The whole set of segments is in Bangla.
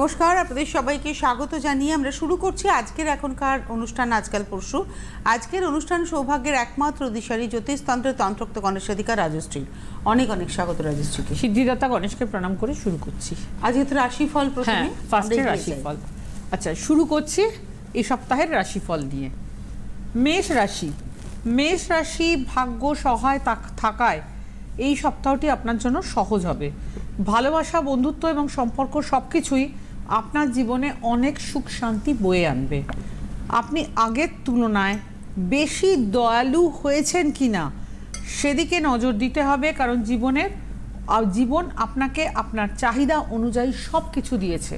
নমস্কার আপনাদের সবাইকে স্বাগত জানিয়ে আমরা শুরু করছি আজকের এখনকার অনুষ্ঠান আজকাল পরশু। আজকের অনুষ্ঠান সৌভাগ্যের একমাত্র দিশারি জ্যোতিষতন্ত্রের তন্ত্রোক্ত গণেশাধিকার রাজশ্রী। অনেক অনেক স্বাগত রাজশ্রীকে সিদ্ধিদাতা গণেশকে প্রণাম করে শুরু করছি। আজকে তো রাশিফল হ্যাঁ প্রথমে ফার্স্টে যাই। রাশিফল। আচ্ছা শুরু করছি এই সপ্তাহের রাশিফল নিয়ে। মেষ রাশি। মেষ রাশি ভাগ্য সহায় তাক- থাকায় এই সপ্তাহটি আপনার জন্য সহজ হবে। ভালোবাসা বন্ধুত্ব এবং সম্পর্ক সব কিছুই আপনার জীবনে অনেক সুখ শান্তি বয়ে আনবে। আপনি আগের তুলনায় বেশি দয়ালু হয়েছেন কি না সেদিকে নজর দিতে হবে, কারণ জীবনের জীবন আপনাকে আপনার চাহিদা অনুযায়ী সব কিছু দিয়েছে।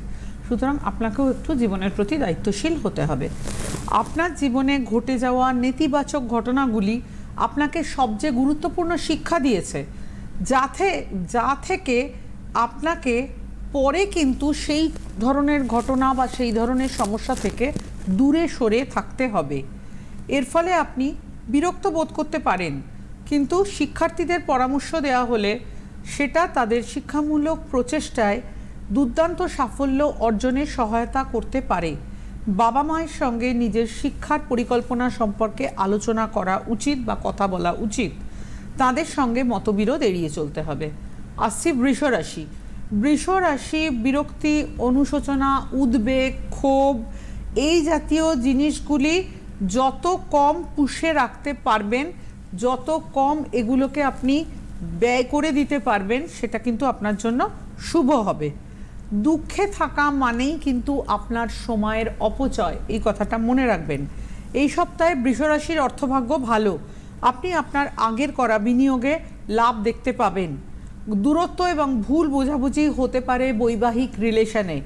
সুতরাং আপনাকেও একটু জীবনের প্রতি দায়িত্বশীল হতে হবে। আপনার জীবনে ঘটে যাওয়া নেতিবাচক ঘটনাগুলি আপনাকে সবচেয়ে গুরুত্বপূর্ণ শিক্ষা দিয়েছে, যাতে, যা থেকে আপনাকে পরে কিন্তু সেই ধরনের ঘটনা বা সেই ধরনের সমস্যা থেকে দূরে সরে থাকতে হবে। এর ফলে আপনি বিরক্ত বোধ করতে পারেন, কিন্তু শিক্ষার্থীদের পরামর্শ দেওয়া হলে সেটা তাদের শিক্ষামূলক প্রচেষ্টায় দুর্দান্ত সাফল্য অর্জনে সহায়তা করতে পারে। বাবা মায়ের সঙ্গে নিজের শিক্ষার পরিকল্পনা সম্পর্কে আলোচনা করা উচিত বা কথা বলা উচিত। তাদের সঙ্গে মতবিরোধ এড়িয়ে চলতে হবে। আসছি বৃষ রাশি বৃষ রাশি বিরক্তি, অনুশোচনা, উদ্বেগ, ক্ষোভ, এই জাতীয় জিনিসগুলি যত কম পুষে রাখতে পারবেন, যত কম এগুলোকে আপনি ব্যয় করে দিতে পারবেন, সেটা কিন্তু আপনার জন্য শুভ হবে। দুঃখে থাকা মানেই কিন্তু আপনার সময়ের অপচয়, এই কথাটা মনে রাখবেন। এই সপ্তাহে বৃষরাশির অর্থভাগ্য ভালো। আপনি আপনার আগের করা বিনিয়োগে লাভ দেখতে পাবেন। দূরত্ব এবং ভুল বোঝাবুঝি হতে পারে বৈবাহিক রিলেশনে।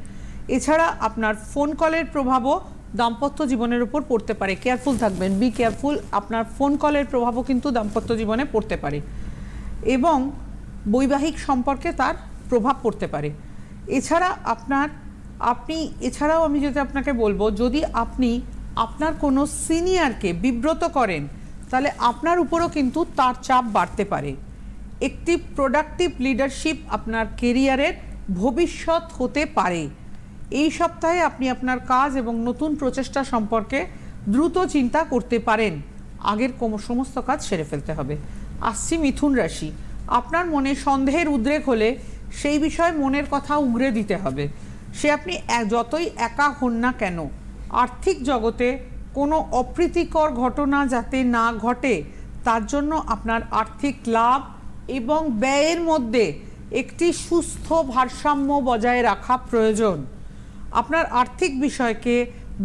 এছাড়া আপনার ফোন কলের প্রভাবও দাম্পত্য জীবনের উপর পড়তে পারে। কেয়ারফুল থাকবেন, বি কেয়ারফুল। আপনার ফোন কলের প্রভাবও কিন্তু দাম্পত্য জীবনে পড়তে পারে এবং বৈবাহিক সম্পর্কে তার প্রভাব পড়তে পারে। এছাড়া আপনার, আপনি, এছাড়াও আমি যদি আপনাকে বলব, যদি আপনি আপনার কোনো সিনিয়রকে বিব্রত করেন, তাহলে আপনার উপরও কিন্তু তার চাপ বাড়তে পারে। একটি প্রোডাক্টিভ লিডারশিপ আপনার কেরিয়ারের ভবিষ্যৎ হতে পারে। এই সপ্তাহে আপনি আপনার কাজ এবং নতুন প্রচেষ্টা সম্পর্কে দ্রুত চিন্তা করতে পারেন। আগের সমস্ত কাজ সেরে ফেলতে হবে। আসছি মিথুন রাশি। আপনার মনে সন্দেহের উদ্রেক হলে সেই বিষয়ে মনের কথা উগরে দিতে হবে। সে আপনি যতই একা হন না কেন, আর্থিক জগতে কোনো অপ্রীতিকর ঘটনা যাতে না ঘটে, তার জন্য আপনার আর্থিক লাভ এবং ব্যয়ের মধ্যে একটি সুস্থ ভারসাম্য বজায় রাখা প্রয়োজন। আপনার আর্থিক বিষয়কে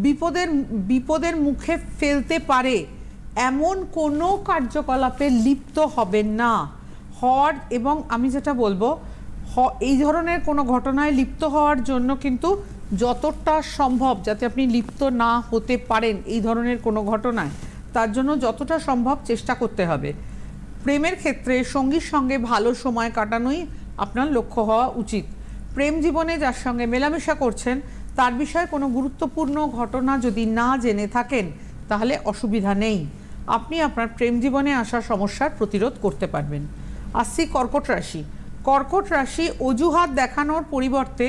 বিপদের বিপদের মুখে ফেলতে পারে এমন কোনো কার্যকলাপে লিপ্ত হবেন না। হওয়ার এবং আমি যেটা বলব এই ধরনের কোনো ঘটনায় লিপ্ত হওয়ার জন্য কিন্তু যতটা সম্ভব যাতে আপনি লিপ্ত না হতে পারেন এই ধরনের কোনো ঘটনায়, তার জন্য যতটা সম্ভব চেষ্টা করতে হবে। প্রেমের ক্ষেত্রে সঙ্গীর সঙ্গে ভালো সময় কাটানোই আপনার লক্ষ্য হওয়া উচিত। প্রেম জীবনে যার সঙ্গে মেলামেশা করছেন, তার বিষয়ে কোনো গুরুত্বপূর্ণ ঘটনা যদি না জেনে থাকেন, তাহলে অসুবিধা নেই। আপনি আপনার প্রেম জীবনে আসা সমস্যার প্রতিরোধ করতে পারবেন। আসছি কর্কট রাশি। কর্কট রাশি অজুহাত দেখানোর পরিবর্তে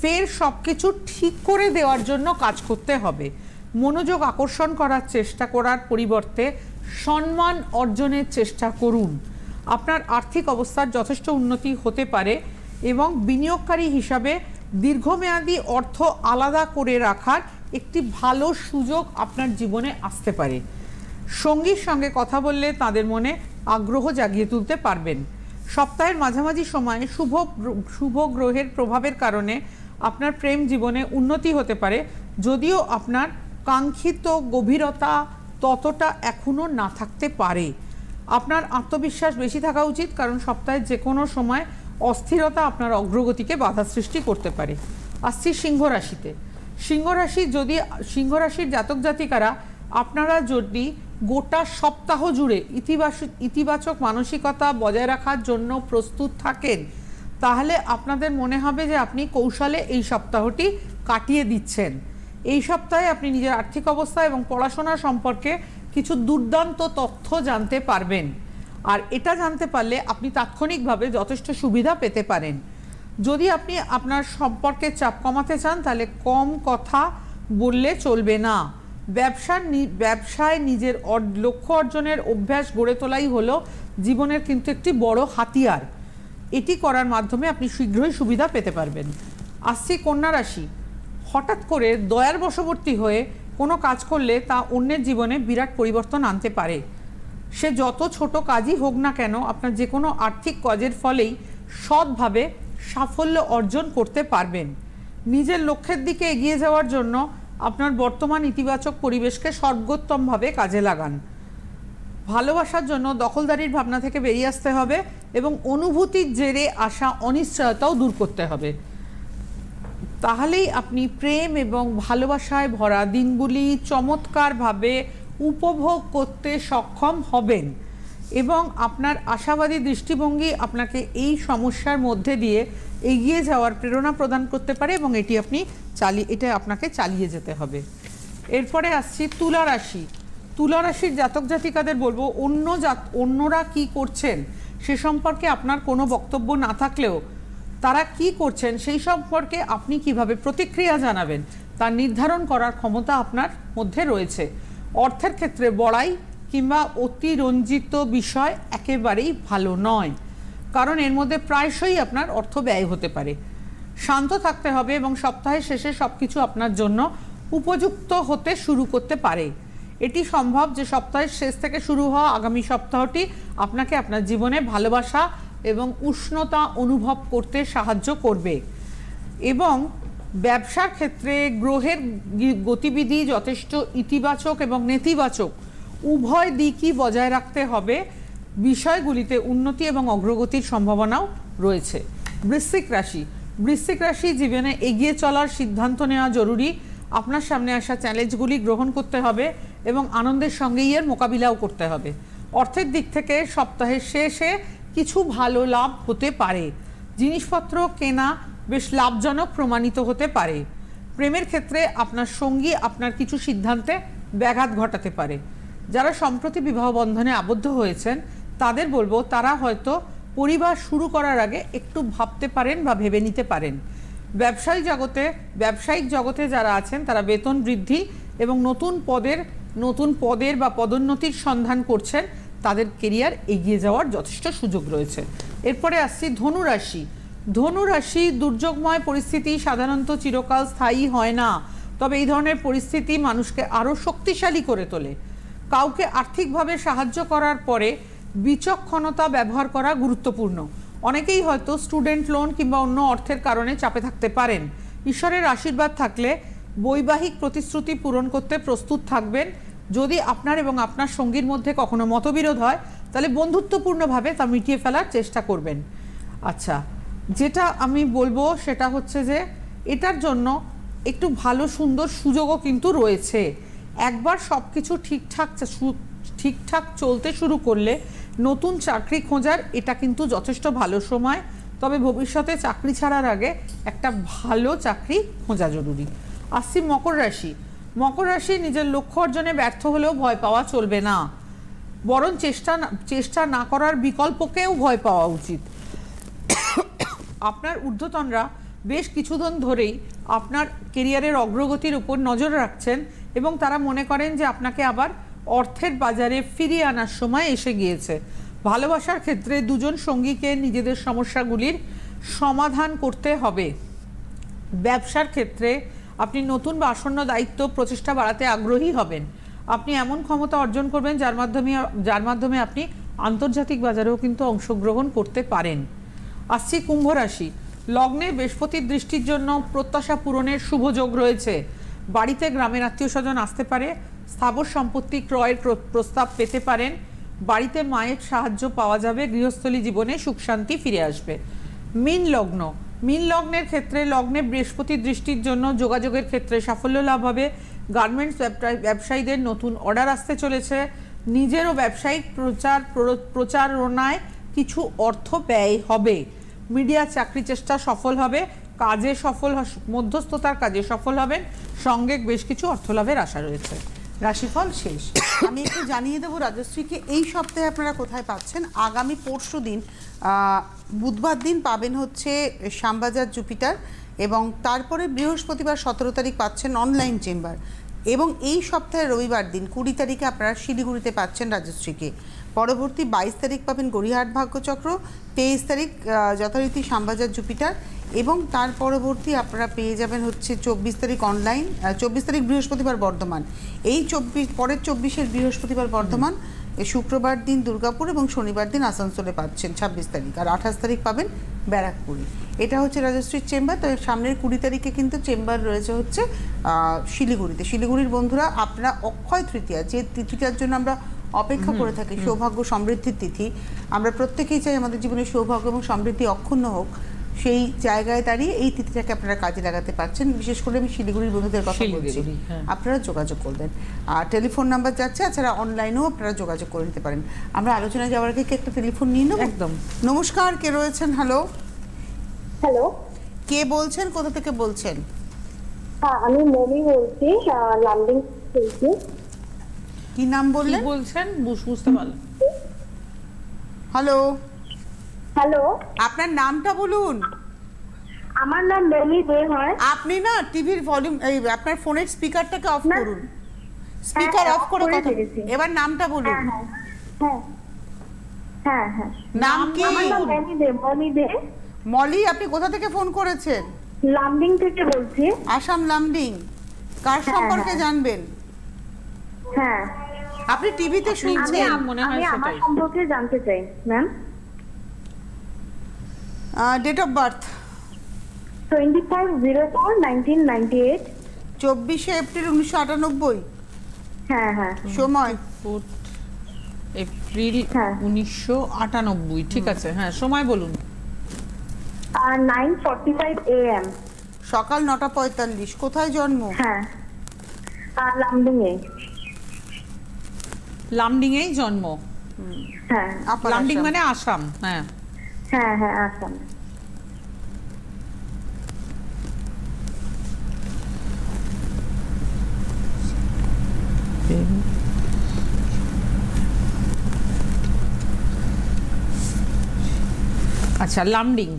ফের সব কিছু ঠিক করে দেওয়ার জন্য কাজ করতে হবে। মনোযোগ আকর্ষণ করার চেষ্টা করার পরিবর্তে সম্মান অর্জনের চেষ্টা করুন। আপনার আর্থিক অবস্থার যথেষ্ট উন্নতি হতে পারে এবং বিনিয়োগকারী হিসাবে দীর্ঘমেয়াদী অর্থ আলাদা করে রাখার একটি ভালো সুযোগ আপনার জীবনে আসতে পারে। সঙ্গীর সঙ্গে কথা বললে তাদের মনে আগ্রহ জাগিয়ে তুলতে পারবেন। সপ্তাহের মাঝামাঝি সময়ে শুভ শুভ গ্রহের প্রভাবের কারণে আপনার প্রেম জীবনে উন্নতি হতে পারে, যদিও আপনার কাঙ্ক্ষিত গভীরতা ততটা এখনও না থাকতে পারে। আপনার আত্মবিশ্বাস বেশি থাকা উচিত, কারণ সপ্তাহের যে কোনো সময় অস্থিরতা আপনার অগ্রগতিকে বাধা সৃষ্টি করতে পারে। আসছি সিংহ রাশিতে। সিংহ রাশি যদি, সিংহ রাশির জাতক জাতিকারা, আপনারা যদি গোটা সপ্তাহ জুড়ে ইতিবাচক ইতিবাচক মানসিকতা বজায় রাখার জন্য প্রস্তুত থাকেন, তাহলে আপনাদের মনে হবে যে আপনি কৌশলে এই সপ্তাহটি কাটিয়ে দিচ্ছেন। এই সপ্তাহে আপনি নিজের আর্থিক অবস্থা এবং পড়াশোনা সম্পর্কে কিছু দুর্দান্ত তথ্য জানতে পারবেন। আর এটা জানতে পারলে আপনি তাৎক্ষণিকভাবে যথেষ্ট সুবিধা পেতে পারেন। যদি আপনি আপনার সম্পর্কে চাপ কমাতে চান, তাহলে কম কথা বললে চলবে না। ব্যবসার ব্যবসায় নিজের লক্ষ্য অর্জনের অভ্যাস গড়ে তোলাই হলো জীবনের কিন্তু একটি বড় হাতিয়ার। এটি করার মাধ্যমে আপনি শীঘ্রই সুবিধা পেতে পারবেন। আসছি কন্যা রাশি। হঠাৎ করে দয়ার বশবর্তী হয়ে কোনো কাজ করলে তা অন্যের জীবনে বিরাট পরিবর্তন আনতে পারে। সে যত ছোট কাজই হোক না কেন আপনার যে কোনো আর্থিক কাজের ফলেই সৎভাবে সাফল্য অর্জন করতে পারবেন। নিজের লক্ষ্যের দিকে এগিয়ে যাওয়ার জন্য আপনার বর্তমান ইতিবাচক পরিবেশকে সর্বোত্তমভাবে কাজে লাগান। ভালোবাসার জন্য দখলদারির ভাবনা থেকে বেরিয়ে আসতে হবে এবং অনুভূতির জেরে আসা অনিশ্চয়তাও দূর করতে হবে। তাহলেই আপনি প্রেম এবং ভালোবাসায় ভরা দিনগুলি চমৎকারভাবে উপভোগ করতে সক্ষম হবেন এবং আপনার আশাবাদী দৃষ্টিভঙ্গি আপনাকে এই সমস্যার মধ্যে দিয়ে এগিয়ে যাওয়ার প্রেরণা প্রদান করতে পারে এবং এটি আপনি চালিয়ে এটা আপনাকে চালিয়ে যেতে হবে। এরপরে আসছি তুলা রাশি। তুলা রাশির জাতক জাতিকাদের বলব, অন্য জাত, অন্যরা কি করছেন সে সম্পর্কে আপনার কোনো বক্তব্য না থাকলেও তারা কি করছেন সেই সম্পর্কে আপনি কীভাবে প্রতিক্রিয়া জানাবেন তা নির্ধারণ করার ক্ষমতা আপনার মধ্যে রয়েছে। অর্থের ক্ষেত্রে বড়াই কিংবা অতিরঞ্জিত বিষয় একেবারেই ভালো নয়, কারণ এর মধ্যে প্রায়শই আপনার অর্থ ব্যয় হতে পারে। শান্ত থাকতে হবে এবং সপ্তাহের শেষে সব কিছু আপনার জন্য উপযুক্ত হতে শুরু করতে পারে। এটি সম্ভব যে সপ্তাহের শেষ থেকে শুরু হওয়া আগামী সপ্তাহটি আপনাকে আপনার জীবনে ভালোবাসা এবং উষ্ণতা অনুভব করতে সাহায্য করবে। এবং ব্যবসার ক্ষেত্রে গ্রহের গতিবিধি যথেষ্ট ইতিবাচক এবং নেতিবাচক। উভয় দিকই বজায় রাখতে হবে বিষয়গুলিতে উন্নতি এবং অগ্রগতির সম্ভাবনাও রয়েছে। বৃশ্চিক রাশি। বৃশ্চিক রাশি জীবনে এগিয়ে চলার সিদ্ধান্ত নেওয়া জরুরি। আপনার সামনে আসা চ্যালেঞ্জগুলি গ্রহণ করতে হবে এবং আনন্দের সঙ্গেই এর মোকাবিলাও করতে হবে। অর্থের দিক থেকে সপ্তাহের শেষে কিছু ভালো লাভ হতে পারে। জিনিসপত্র কেনা বেশ লাভজনক প্রমাণিত হতে পারে। প্রেমের ক্ষেত্রে আপনার সঙ্গী আপনার কিছু সিদ্ধান্তে ব্যাঘাত ঘটাতে পারে। যারা সম্প্রতি বিবাহ বন্ধনে আবদ্ধ হয়েছেন, তাদের বলব তারা হয়তো পরিবার শুরু করার আগে একটু ভাবতে পারেন বা ভেবে নিতে পারেন। ব্যবসায়ী জগতে, ব্যবসায়িক জগতে যারা আছেন, তারা বেতন বৃদ্ধি এবং নতুন পদের নতুন পদের বা পদোন্নতির সন্ধান করছেন তাদের কেরিয়ার এগিয়ে যাওয়ার যথেষ্ট সুযোগ রয়েছে। এরপরে আসছি ধনুরাশি। ধনুরাশি দুর্যোগময় পরিস্থিতি সাধারণত চিরকাল স্থায়ী হয় না। তবে এই ধরনের পরিস্থিতি মানুষকে আরও শক্তিশালী করে তোলে। কাউকে আর্থিকভাবে সাহায্য করার পরে বিচক্ষণতা ব্যবহার করা গুরুত্বপূর্ণ। অনেকেই হয়তো স্টুডেন্ট লোন কিংবা অন্য অর্থের কারণে চাপে থাকতে পারেন। ঈশ্বরের আশীর্বাদ থাকলে বৈবাহিক প্রতিশ্রুতি পূরণ করতে প্রস্তুত থাকবেন। যদি আপনার এবং আপনার সঙ্গীর মধ্যে কখনো মতবিরোধ হয়, তাহলে বন্ধুত্বপূর্ণভাবে তা মিটিয়ে ফেলার চেষ্টা করবেন। আচ্ছা যেটা আমি বলব সেটা হচ্ছে যে, এটার জন্য একটু ভালো সুন্দর সুযোগও কিন্তু রয়েছে। একবার সব কিছু ঠিকঠাক ঠিকঠাক চলতে শুরু করলে নতুন চাকরি খোঁজার এটা কিন্তু যথেষ্ট ভালো সময়। তবে ভবিষ্যতে চাকরি ছাড়ার আগে একটা ভালো চাকরি খোঁজা জরুরি। আসছি মকর রাশি। মকর রাশি নিজের লক্ষ্য অর্জনে ব্যর্থ হলেও ভয় পাওয়া চলবে না। বরং চেষ্টা চেষ্টা না করার বিকল্পকেও ভয় পাওয়া উচিত। আপনার ঊর্ধ্বতনরা বেশ কিছুদিন ধরেই আপনার কেরিয়ারের অগ্রগতির উপর নজর রাখছেন এবং তারা মনে করেন যে আপনাকে আবার অর্থের বাজারে ফিরিয়ে আনার সময় এসে গিয়েছে। ভালোবাসার ক্ষেত্রে দুজন সঙ্গীকে নিজেদের সমস্যাগুলির সমাধান করতে হবে। ব্যবসার ক্ষেত্রে আপনি নতুন বা আসন্ন দায়িত্ব প্রচেষ্টা বাড়াতে আগ্রহী হবেন। আপনি এমন ক্ষমতা অর্জন করবেন যার মাধ্যমে যার মাধ্যমে আপনি আন্তর্জাতিক বাজারেও কিন্তু অংশগ্রহণ করতে পারেন। আসছি কুম্ভ রাশি। লগ্নে বৃহস্পতির দৃষ্টির জন্য প্রত্যাশা পূরণের শুভ যোগ রয়েছে। বাড়িতে গ্রামের আত্মীয় স্বজন আসতে পারে, স্থাবর সম্পত্তি ক্রয়ের প্র- প্রস্তাব পেতে পারেন, বাড়িতে মায়ের সাহায্য পাওয়া যাবে, গৃহস্থলী জীবনে সুখ শান্তি ফিরে আসবে। মিন লগ্ন। মিন লগ্নের ক্ষেত্রে লগ্নে বৃহস্পতি দৃষ্টির জন্য যোগাযোগের ক্ষেত্রে সাফল্য লাভ হবে। গার্মেন্টস ব্যবসায়ীদের নতুন অর্ডার আসতে চলেছে। নিজেরও ব্যবসায়িক প্রচার প্র- প্রচারণায় কিছু অর্থ ব্যয় হবে। মিডিয়া চাকরি চেষ্টা সফল হবে, কাজে সফল মধ্যস্থতার কাজে সফল হবেন। সঙ্গে বেশ কিছু অর্থ লাভের আশা রয়েছে। রাশিফল শেষ। আমি একটু জানিয়ে দেবো রাজশ্রীকে, এই সপ্তাহে আপনারা কোথায় পাচ্ছেন? আগামী পরশু দিন বুধবার দিন পাবেন হচ্ছে শ্যামবাজার, জুপিটার এবং তারপরে বৃহস্পতিবার সতেরো তারিখ পাচ্ছেন অনলাইন চেম্বার এবং এই সপ্তাহে রবিবার দিন কুড়ি তারিখে আপনারা শিলিগুড়িতে পাচ্ছেন রাজশ্রীকে। পরবর্তী বাইশ তারিখ পাবেন গড়িয়াহাট ভাগ্যচক্র, তেইশ তারিখ যথারীতি শ্যামবাজার, জুপিটার এবং তার পরবর্তী আপনারা পেয়ে যাবেন হচ্ছে চব্বিশ তারিখ অনলাইন চব্বিশ তারিখ বৃহস্পতিবার বর্ধমান। এই চব্বিশ, পরের চব্বিশের বৃহস্পতিবার বর্ধমান শুক্রবার দিন দুর্গাপুর এবং শনিবার দিন আসানসোলে পাচ্ছেন ছাব্বিশ তারিখ। আর আঠাশ তারিখ পাবেন ব্যারাকপুরে। এটা হচ্ছে রাজশ্রীর চেম্বার। তবে সামনের কুড়ি তারিখে কিন্তু চেম্বার রয়েছে হচ্ছে শিলিগুড়িতে। শিলিগুড়ির বন্ধুরা আপনারা অক্ষয় তৃতীয়া যে তিথিটার জন্য আমরা অপেক্ষা করে থাকি সৌভাগ্য সমৃদ্ধির তিথি আমরা প্রত্যেকেই চাই আমাদের জীবনে সৌভাগ্য এবং সমৃদ্ধি অক্ষুণ্ণ হোক। সেই জায়গায় দাঁড়িয়ে এই তিথিটাকে আপনারা কাজে লাগাতে পারছেন। বিশেষ করে আমি শিলিগুড়ির বন্ধুদের কথা বলছি হ্যাঁ। আপনারা যোগাযোগ করবেন। আর টেলিফোন নাম্বার যাচ্ছে এছাড়া অনলাইনেও আপনারা যোগাযোগ করে নিতে পারেন। আমরা আলোচনায় যাওয়ার আগে কি একটা টেলিফোন নিয়ে নেব? একদম। নমস্কার কে রয়েছেন? হ্যালো হ্যালো কে বলছেন? কোথা থেকে বলছেন? হ্যাঁ আমি মমি বলছি লামডিং বলছি কি নাম কি বললেন বলছেন? বুঝ- বুঝতে পারলাম। হ্যালো হ্যালো আপনার নামটা বলুন। আমার নাম মমি দে হয়। আপনি না টিভির ভলিউম এই আপনার ফোনের স্পিকারটাকে অফ করুন। স্পিকার হ্যাঁ, অফ করে কথা। এবার নামটা বলুন। হ্যাঁ হ্যাঁ। হ্যাঁ। হ্যাঁ হ্যাঁ। নাম কি? আমার নাম মমি দে মমি দে। মলি আপনি কোথা থেকে ফোন করেছেন? লামডিং থেকে বলছি। আসাম লামডিং। কার সম্পর্কে। জানবেন? হ্যাঁ। আপনি টিভিতে শুনছেন? আমি মনে হয় সেটাই। সম্পর্কে জানতে চাই ma'am date of birth twenty five zero four nineteen ninety eight চব্বিশে এপ্রিল উনিশশো আটানব্বই। হ্যাঁ হ্যাঁ। সময়? এপ্রিল হ্যাঁ। উনিশশো আটানব্বই। ঠিক আছে হ্যাঁ সময় বলুন। আর nine forty five A M সকাল নটা পঁয়তাল্লিশ। কোথায় জন্ম? হ্যাঁ। আর লামডিং এ লামডিং এই জন্ম। হ্যাঁ। লামডিং মানে আসাম হ্যাঁ। হ্যাঁ হ্যাঁ আসাম আচ্ছা লামডিং।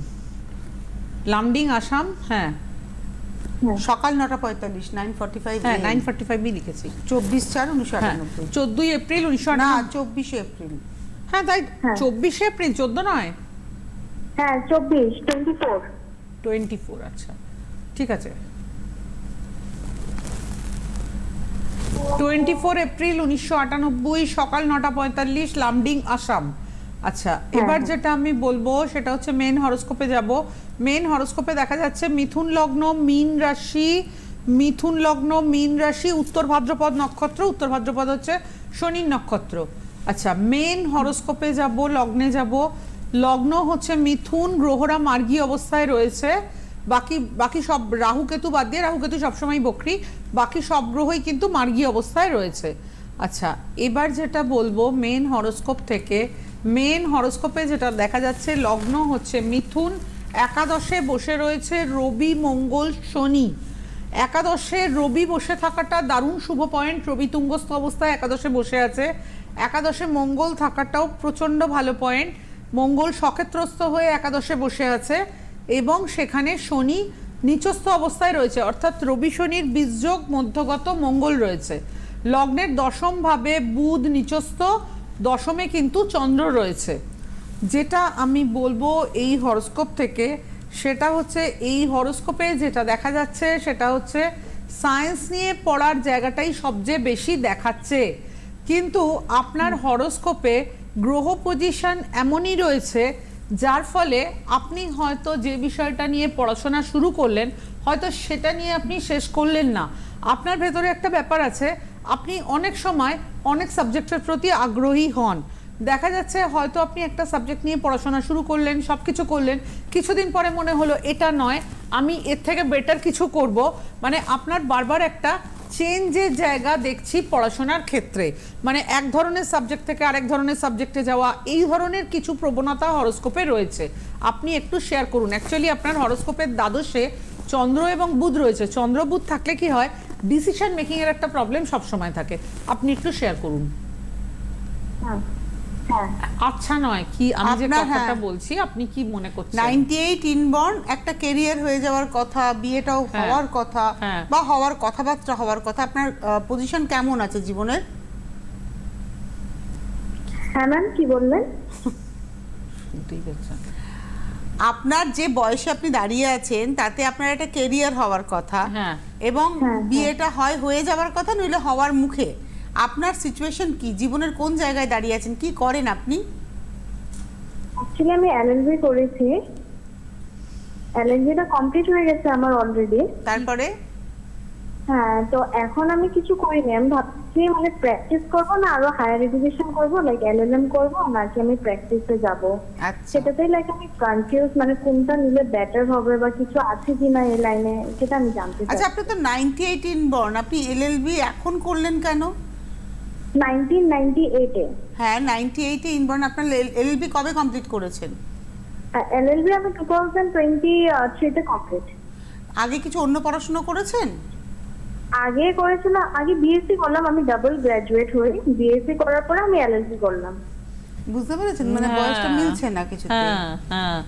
লামডিং আসাম হ্যাঁ। সকাল নটা পঁয়তাল্লিশ নাইন ফর্টি ফাইভ হ্যাঁ নাইন ফর্টি ফাইভই লিখেছি। চব্বিশ চার উনিশশো হ্যাঁ। আটানব্বই চোদ্দই এপ্রিল উনিশশো না চব্বিশে এপ্রিল। হ্যাঁ তাই হ্যাঁ। চব্বিশে এপ্রিল চোদ্দ নয়? হ্যাঁ চব্বিশ টোয়েন্টি ফোর টোয়েন্টি ফোর আচ্ছা। ঠিক আছে। টোয়েন্টি ফোর এপ্রিল উনিশশো আটানব্বই সকাল নটা পঁয়তাল্লিশ লামডিং আসাম। আচ্ছা এবার যেটা আমি বলব সেটা হচ্ছে মেন হরোস্কোপে যাব। মেন হরোস্কোপে দেখা যাচ্ছে মিথুন লগ্ন মীন রাশি মিথুন লগ্ন মীন রাশি উত্তর ভাদ্রপদ নক্ষত্র উত্তর ভাদ্রপদ হচ্ছে শনির নক্ষত্র। আচ্ছা মেন হরোস্কোপে যাব লগ্নে যাব। লগ্ন হচ্ছে মিথুন, গ্রহরা মার্গী অবস্থায় রয়েছে। বাকি বাকি সব রাহু কেতু বাদ দিয়ে, রাহু কেতু সবসময় বকরি। বাকি সব গ্রহই কিন্তু মার্গী অবস্থায় রয়েছে। আচ্ছা এবার যেটা বলব মেন হরোস্কোপ থেকে। মেন হরোস্কোপে যেটা দেখা যাচ্ছে, লগ্ন হচ্ছে মিথুন। একাদশে বসে রয়েছে রবি, মঙ্গল, শনি। একাদশে রবি বসে থাকাটা দারুণ শুভ পয়েন্ট রবি তুঙ্গস্থ অবস্থায় একাদশে বসে আছে। একাদশে মঙ্গল থাকাটাও প্রচণ্ড ভালো পয়েন্ট মঙ্গল সক্ষেত্রস্থ হয়ে একাদশে বসে আছে এবং সেখানে শনি নিচস্থ অবস্থায় রয়েছে। অর্থাৎ রবি শনির বীজযোগ মধ্যগত মঙ্গল রয়েছে। লগ্নের দশম ভাবে বুধ নিচস্থ, দশমে কিন্তু চন্দ্র রয়েছে। যেটা আমি বলব এই হরস্কোপ থেকে, সেটা হচ্ছে এই হরস্কোপে যেটা দেখা যাচ্ছে, সেটা হচ্ছে সায়েন্স নিয়ে পড়ার জায়গাটাই সবচেয়ে বেশি দেখাচ্ছে। কিন্তু আপনার হরস্কোপে গ্রহ পজিশন এমনই রয়েছে, যার ফলে আপনি হয়তো যে বিষয়টা নিয়ে পড়াশোনা শুরু করলেন, হয়তো সেটা নিয়ে আপনি শেষ করলেন না। আপনার ভেতরে একটা ব্যাপার আছে, আপনি অনেক সময় অনেক সাবজেক্টের প্রতি আগ্রহী হন। দেখা যাচ্ছে হয়তো আপনি একটা সাবজেক্ট নিয়ে পড়াশোনা শুরু করলেন সব কিছু করলেন, কিছুদিন পরে মনে হলো, এটা নয়, আমি এর থেকে বেটার কিছু করব। মানে আপনার বারবার একটা চেঞ্জের জায়গা দেখছি পড়াশোনার ক্ষেত্রে। মানে এক ধরনের সাবজেক্ট থেকে আরেক ধরনের সাবজেক্টে যাওয়া, এই ধরনের কিছু প্রবণতা হরস্কোপে রয়েছে। আপনি একটু শেয়ার করুন। অ্যাকচুয়ালি আপনার হরস্কোপের দ্বাদশে চন্দ্র এবং বুধ রয়েছে। চন্দ্র, বুধ থাকলে কি হয়? ডিসিশন মেকিংয়ের একটা প্রবলেম সবসময় থাকে। আপনি একটু শেয়ার করুন। হ্যাঁ। আচ্ছা নয় কি আমি যে আপনার, কথাটা হ্যাঁ। বলছি আপনি কি মনে করছেন? নাইনটি এইট ইনবর্ন একটা কেরিয়ার হয়ে যাওয়ার কথা বিয়েটাও হ্যাঁ। হওয়ার কথা হ্যাঁ। বা হওয়ার কথাবার্তা হওয়ার কথা আপনার পজিশন কেমন আছে জীবনের? হ্যাঁ ম্যাম কি বললেন? ঠিক আছে। আপনার যে বয়সে আপনি দাঁড়িয়ে আছেন তাতে আপনার একটা কেরিয়ার হওয়ার কথা হ্যাঁ। এবং হ্যাঁ, বিয়েটা হয় হয়ে যাওয়ার কথা নইলে হওয়ার মুখে। আপনার সিচুয়েশন কি? জীবনের কোন জায়গায় দাঁড়িয়ে আছেন? কি করেন আপনি? অ্যাকচুয়ালি আমি এলএলবি করেছি। এলএলবিটা কমপ্লিট হয়ে গেছে আমার অলরেডি তারপরে? হ্যাঁ তো এখন আমি কিছু করিনি। আমি ভাবছি মানে প্র্যাকটিস করব না আরও হায়ার এডুকেশন করব লাইক এলএলএম করব নাকি আমি প্র্যাকটিসে যাব? আচ্ছা। সেটাতেই লাইক আমি কনফিউজ মানে কোনটা নিলে বেটার হবে বা কিছু আছে কিনা এই লাইনে সেটা আমি জানতে চাই আচ্ছা আপনি তো নাইনটি এইট ইনবর্ন আপনি এলএলবি এখন করলেন কেন? নাইনটিন নাইনটি এইটে হ্যাঁ নাইনটি এইটে ইনবর্ন আপনার এলএলবি কবে কমপ্লিট করেছেন? এলএলবি আমি টু থাউজেন্ড টোয়েন্টি থ্রিতে কমপ্লিট আগে কিছু অন্য পড়াশোনা করেছেন? আগে করেছিলাম আগে বিএসসি করলাম আমি ডাবল গ্র্যাজুয়েট হই। বিএসসি করার পরে আমি এলএলবি করলাম। বুঝতে পেরেছেন? মানে হ্যাঁ। বয়সটা মিলছে না কিছুতে। হ্যাঁ হ্যাঁ।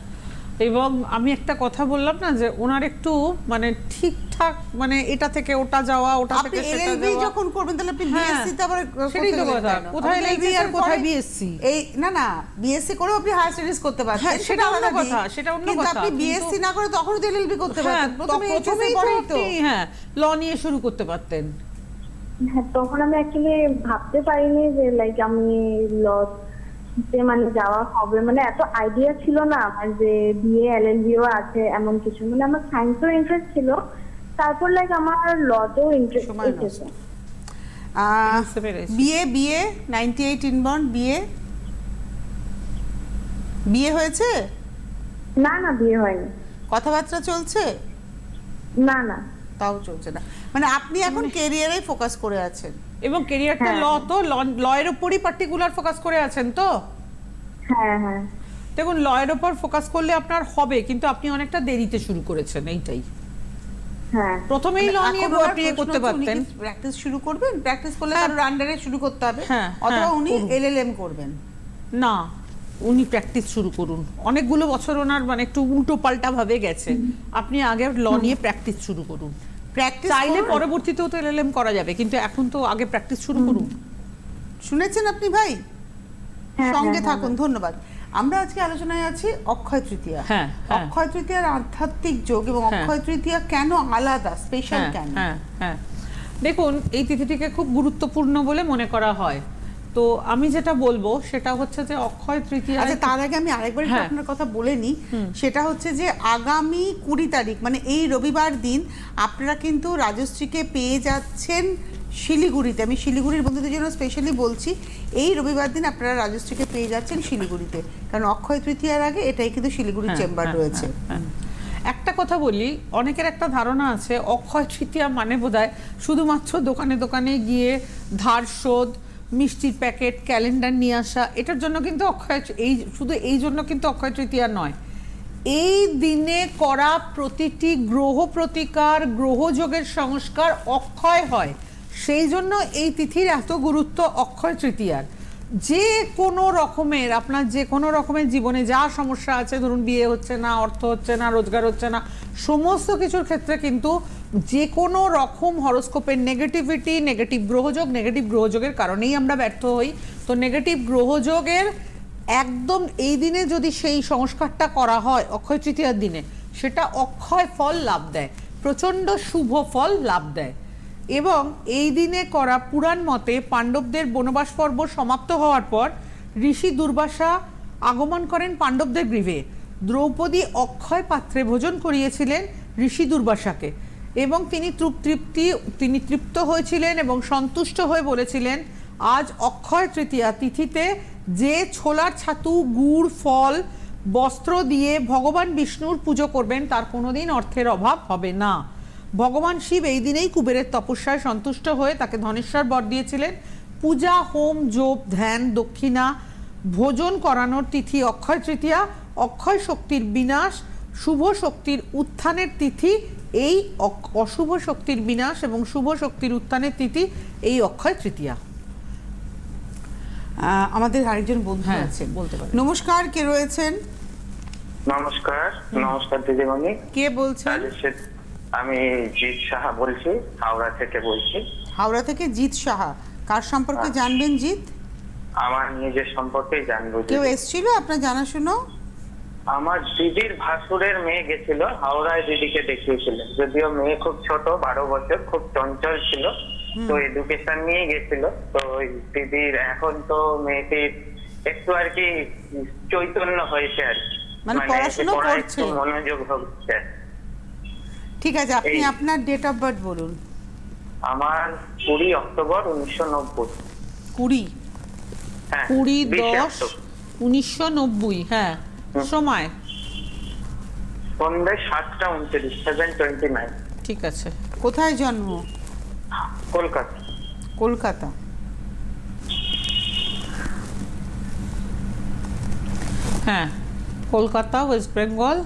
এবং আমি একটা কথা বললাম না যে ওনার একটু মানে ঠিকঠাক মানে এটা থেকে ওটা যাওয়া ওটা থেকে সেটা এলএলবি যাওয়া। যখন করবেন তাহলে আপনি হ্যাঁ, বিএসসি তে আবার সেটাই তো কথা। কোথায় আপনি আর কোথায় BSc? এই না না বিএসসি করেও আপনি হায়ার স্টাডিজ করতে পারতেন। হ্যাঁ, সেটা অন্য কথা, সেটা অন্য কিন্তু কথা, আপনি বিএসসি না করে তখন তো এলএলবি করতে হ্যাঁ পারতেন। প্রথমে তো- এইচএসসি তো। আপনি, হ্যাঁ ল নিয়ে শুরু করতে পারতেন। হ্যাঁ তখন আমি অ্যাকচুয়ালি ভাবতে পারিনি যে লাইক আমি ল তে মানে যাওয়া হবে মানে এত আইডিয়া ছিল না আমার যে বিএ এলএলবিও আছে এমন কিছু। মানে আমার সায়েন্সেও ইন্টারেস্ট ছিল। তারপর লাইক আমার লতেও ইন্টারেস্ট। বিয়ে বিয়ে নাইনটি এইট ইনবর্ন বিয়ে বিয়ে হয়েছে? না না বিয়ে হয়নি। কথাবার্তা চলছে? না না। তাও চলছে না। মানে আপনি এখন কেরিয়ারে ফোকাস করে আছেন। এবং কেরিয়ারটা হ্যাঁ। ল তো ল এর উপরই পার্টিকুলার ফোকাস করে আছেন তো? হ্যাঁ হ্যাঁ। দেখুন ল এর উপর ফোকাস করলে আপনার হবে কিন্তু আপনি অনেকটা দেরিতে শুরু করেছেন এইটাই। হ্যাঁ। প্রথমেই ল নিয়ে আপনি করতে পারতেন। প্র্যাকটিস শুরু করবেন? প্র্যাকটিস করলে হ্যাঁ। কারোর আন্ডারে শুরু করতে হবে? হ্যাঁ, অথবা হ্যাঁ, উনি। এলএলএম করবেন? না উনি প্র্যাকটিস শুরু করুন। অনেকগুলো বছর ওনার মানে একটু উল্টো পাল্টা ভাবে গেছে। আপনি আগে ল নিয়ে প্র্যাকটিস শুরু করুন। প্র্যাকটিস চাইলে পরবর্তীতেও তো এলএলএম করা যাবে কিন্তু এখন তো আগে প্র্যাকটিস শুরু করুন। শুনেছেন আপনি ভাই? হ্যাঁ, সঙ্গে হ্যাঁ, থাকুন ধন্যবাদ। আমরা আজকে আলোচনায় আছি অক্ষয় তৃতীয়া। হ্যাঁ, হ্যাঁ। অক্ষয় তৃতীয়ার আধ্যাত্মিক যোগ এবং হ্যাঁ। অক্ষয় তৃতীয়া কেন আলাদা স্পেশাল হ্যাঁ কেন? হ্যাঁ হ্যাঁ। দেখুন এই তিথিটিকে খুব গুরুত্বপূর্ণ বলে মনে করা হয়। তো আমি যেটা বলব সেটা হচ্ছে যে অক্ষয় তৃতীয়া আচ্ছা তার আগে আমি আরেকবার হ্যাঁ। আপনার কথা বলে নিই। সেটা হচ্ছে যে আগামী কুড়ি তারিখ মানে এই রবিবার দিন আপনারা কিন্তু রাজশ্রীকে পেয়ে যাচ্ছেন শিলিগুড়িতে। আমি শিলিগুড়ির বন্ধুদের জন্য স্পেশালি বলছি এই রবিবার দিন আপনারা রাজশ্রীকে পেয়ে যাচ্ছেন শিলিগুড়িতে। কারণ অক্ষয় তৃতীয়ার আগে এটাই কিন্তু শিলিগুড়ির হ্যাঁ, চেম্বার হ্যাঁ, রয়েছে। একটা কথা বলি অনেকের একটা ধারণা আছে অক্ষয় তৃতীয়া মানে বোধহয় শুধুমাত্র দোকানে দোকানে গিয়ে ধার শোধ মিষ্টির প্যাকেট, ক্যালেন্ডার নিয়ে আসা, এটার জন্য কিন্তু অক্ষয় এই, শুধু এই জন্য কিন্তু অক্ষয় তৃতীয়া নয়। এই দিনে করা প্রতিটি গ্রহ প্রতিকার গ্রহযোগের সংস্কার অক্ষয় হয়। সেই জন্য এই তিথির এত গুরুত্ব অক্ষয় তৃতীয়ার। যে কোনো রকমের, আপনার যে কোনো রকমের জীবনে যা সমস্যা আছে, ধরুন বিয়ে হচ্ছে না, অর্থ হচ্ছে না, রোজগার হচ্ছে না, সমস্ত কিছুর ক্ষেত্রে কিন্তু যে কোনো রকম হরোস্কোপের নেগেটিভিটি নেগেটিভ গ্রহযোগ নেগেটিভ গ্রহযোগের কারণেই আমরা ব্যর্থ হই। তো নেগেটিভ গ্রহযোগের একদম এই দিনে যদি সেই সংস্কারটা করা হয়, অক্ষয় তৃতীয়ার দিনে, সেটা অক্ষয় ফল লাভ দেয়, প্রচণ্ড শুভ ফল লাভ দেয়। এবং এই দিনে করা পুরাণ মতে পাণ্ডবদের বনবাস পর্ব সমাপ্ত হওয়ার পর ঋষি দুর্বাসা আগমন করেন পাণ্ডবদের গৃহে দ্রৌপদী অক্ষয় পাত্রে ভোজন করিয়েছিলেন ঋষি দুর্বাসাকে এবং তিনি তৃপ- তৃপ্তি, তিনি তৃপ্ত হয়েছিলেন এবং সন্তুষ্ট হয়ে বলেছিলেন, আজ অক্ষয় তৃতীয়া তিথিতে যে ছোলার ছাতু, গুড়, ফল, বস্ত্র দিয়ে ভগবান বিষ্ণুর পুজো করবেন, তার কোনোদিন অর্থের অভাব হবে না। ভগবান শিব এই দিনেই কুবেরের তপস্যায় সন্তুষ্ট হয়ে তাকে ধনেশ্বর বর দিয়েছিলেন। পূজা হোম জপ ধ্যান দক্ষিণা ভোজন করানোর তিথি অক্ষয় তৃতীয়া অক্ষয় শক্তির বিনাশ শুভ শক্তির উত্থানের তিথি এই অশুভ শক্তির বিনাশ এবং শুভ শক্তির উত্থানের তিথি এই অক্ষয় তৃতীয়া। আহ, আমাদের আরেকজন বন্ধু হ্যাঁ, আছেন বলতে পারেন। নমস্কার কে রয়েছেন? নমস্কার নমস্কার দিদিমণি। কে বলছেন? আমি জিৎ সাহা বলছি হাওড়া থেকে বলছি। হাওড়া থেকে জিৎ সাহা কার সম্পর্কে হ্যাঁ। জানবেন জিৎ? আমার নিজের সম্পর্কে জানব কেউ। এসেছিল আপনার জানাশুনো? আমার দিদির ভাসুরের মেয়ে গেছিল হাওড়ায় দিদিকে দেখিয়েছিলেন। যদিও মেয়ে খুব ছোট বারো বছর খুব চঞ্চল ছিল। তো এডুকেশন নিয়ে গেছিল। তো ওই দিদির এখন তো মেয়েটির একটু আর কি চৈতন্য হয়েছে আর কি। মানে পড়াশুনো করছে। মনোযোগ হচ্ছে। ঠিক আছে আপনি আপনার ডেট অফ বার্থ বলুন। আমার কুড়ি অক্টোবর উনিশশো নব্বই। কুড়ি? হ্যাঁ কুড়ি দশ। উনিশশো নব্বই হ্যাঁ সময়। সন্ধ্যে সাতটা উনত্রিশ সেভেন টোয়েন্টি নাইন ঠিক আছে। কোথায় জন্ম? কলকাতা। কলকাতা। হ্যাঁ কলকাতা ওয়েস্ট বেঙ্গল।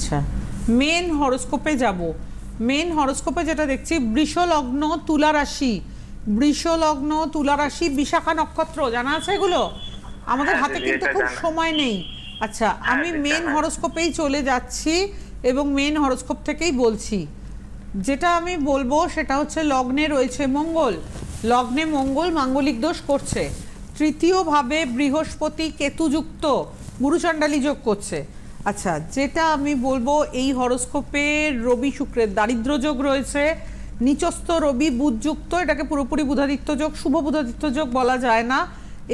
আচ্ছা। মেন হরোস্কোপে যাব। মেন হরোস্কোপে যেটা দেখছি বৃষ লগ্ন তুলা রাশি বৃষ লগ্ন তুলা রাশি বিশাখা নক্ষত্র জানা আছে এগুলো? আমাদের হ্যাঁ, হাতে কিন্তু খুব সময় নেই। আচ্ছা আমি মেন। হরোস্কোপেই চলে যাচ্ছি এবং মেন হরোস্কোপ থেকেই বলছি। যেটা আমি বলব সেটা হচ্ছে লগ্নে রয়েছে মঙ্গল। লগ্নে মঙ্গল মাঙ্গলিক দোষ করছে। তৃতীয়ভাবে বৃহস্পতি কেতুযুক্ত গুরুচণ্ডালী যোগ করছে। আচ্ছা যেটা আমি বলব, এই হরোস্কোপে রবি শুক্রের দারিদ্র যোগ রয়েছে, নিচস্থ রবি বুধযুক্ত, এটাকে পুরোপুরি বুধাদিত্য যোগ, শুভ বুধাদিত্য যোগ বলা যায় না,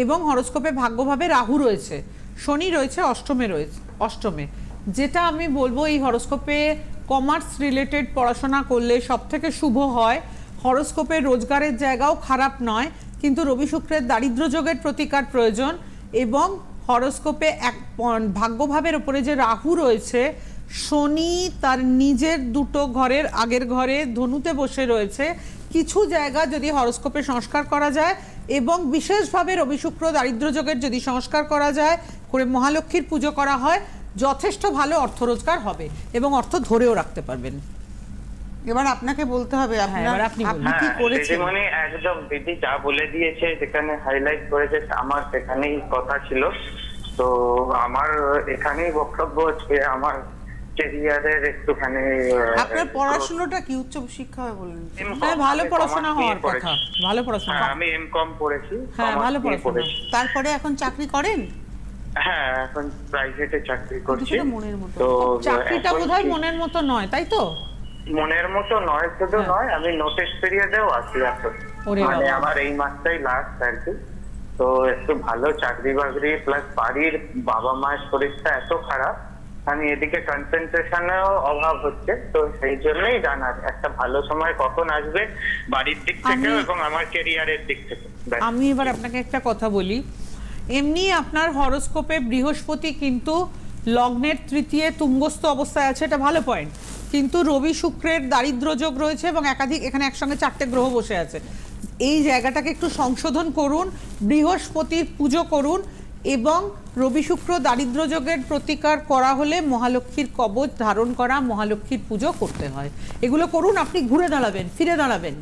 এবং হরোস্কোপে ভাগ্যভাবে রাহু রয়েছে, শনি রয়েছে, অষ্টমে রয়েছে, অষ্টমে। যেটা আমি বলব, এই হরোস্কোপে কমার্স রিলেটেড পড়াশোনা করলে সব থেকে শুভ হয়, হরোস্কোপে রোজগারের জায়গাও খারাপ নয়, কিন্তু রবি শুক্রের দারিদ্র যোগের প্রতিকার প্রয়োজন, এবং হরোস্কোপে এক ভাগ্যভাবের উপরে যে রাহু রয়েছে, শনি তার নিজের দুটো ঘরের আগের ঘরে ধনুতে বসে রয়েছে। কিছু জায়গা যদি হরোস্কোপে সংস্কার করা যায় এবং বিশেষভাবে রবি শুক্র দারিদ্র যোগের যদি সংস্কার করা যায়, করে মহালক্ষ্মীর পুজো করা হয়, যথেষ্ট ভালো অর্থ রোজগার হবে এবং অর্থ ধরেও রাখতে পারবেন। এবার আপনাকে বলতে হবে আপনার হ্যাঁ, আপনি কি হ্যাঁ করেছেন? দিদিমণি একদম দিদি যা বলে দিয়েছে যেখানে হাইলাইট করেছে আমার সেখানেই কথা ছিল। তো আমার এখানেই বক্তব্য হচ্ছে আমার কেরিয়ারের একটুখানি আপনার পড়াশোনাটা কি উচ্চ শিক্ষা বললেন হ্যাঁ ভালো পড়াশোনা হওয়ার কথা। ভালো পড়াশোনা। আমি এম কম পড়েছি হ্যাঁ, ভালো পড়াশোনা। পড়েছি। তারপরে এখন চাকরি করেন? হ্যাঁ এখন প্রাইভেটে চাকরি করছি। মনের মতো। তো চাকরিটা বোধহয় মনের মতো নয় তাই তো? মনের মতো নয় শুধু হ্যাঁ। নয় আমি নোটিস পিরিয়ডেও আছি এখন। মানে। আমার এই মাসটাই লাস্ট আর কি। তো একটু ভালো চাকরি বাকরি প্লাস বাড়ির বাবা মায়ের শরীরটা এত খারাপ আমি এদিকে কনসেন্ট্রেশনেও অভাব হচ্ছে। তো সেই জন্যই জানার একটা ভালো সময় কখন আসবে বাড়ির দিক থেকেও এবং আমার কেরিয়ারের দিক থেকে আমি এবার আপনাকে একটা কথা বলি। এমনি আপনার হরোস্কোপে বৃহস্পতি কিন্তু লগ্নের তৃতীয় তুঙ্গস্থ অবস্থায় আছে এটা ভালো পয়েন্ট কিন্তু রবি শুক্রের দারিদ্র যোগ রয়েছে এবং একাধিক এখানে একসঙ্গে চারটে গ্রহ বসে আছে। এই জায়গাটাকে একটু সংশোধন করুন বৃহস্পতির পুজো করুন এবং রবি শুক্র দারিদ্র যোগের প্রতিকার করা হলে মহালক্ষ্মীর কবচ ধারণ করা মহালক্ষ্মীর পুজো করতে হয়। এগুলো করুন আপনি ঘুরে দাঁড়াবেন ফিরে দাঁড়াবেন।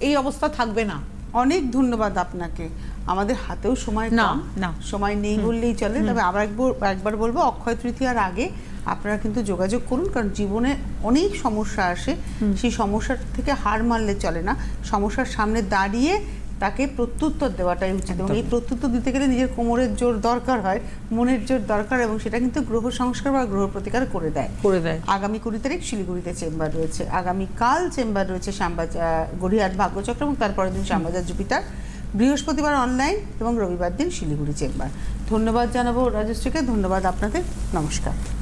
এই অবস্থা থাকবে না। অনেক ধন্যবাদ আপনাকে। আমাদের হাতেও সময় না, না। সময় নেই বললেই চলে। তবে আবার একবার একবার বলব অক্ষয় তৃতীয়ার আগে আপনারা কিন্তু যোগাযোগ করুন কারণ জীবনে অনেক সমস্যা আসে। সেই সমস্যার থেকে হার মানলে চলে না। সমস্যার সামনে দাঁড়িয়ে তাকে প্রত্যুত্তর দেওয়াটাই উচিত এবং এই প্রত্যুত্তর দিতে গেলে নিজের কোমরের জোর দরকার হয় মনের জোর দরকার এবং সেটা কিন্তু গ্রহ সংস্কার বা গ্রহ প্রতিকার করে দেয়। করে দেয়। আগামী কুড়ি তারিখ শিলিগুড়িতে চেম্বার রয়েছে আগামী কাল চেম্বার রয়েছে শ্যামবাজার গড়িয়ার ভাগ্যচক্র এবং তারপরের দিন শ্যামবাজার জুপিটার। বৃহস্পতিবার অনলাইন এবং রবিবার দিন শিলিগুড়ি চেম্বার। ধন্যবাদ জানাব রাজশ্রীকে ধন্যবাদ আপনাদের নমস্কার।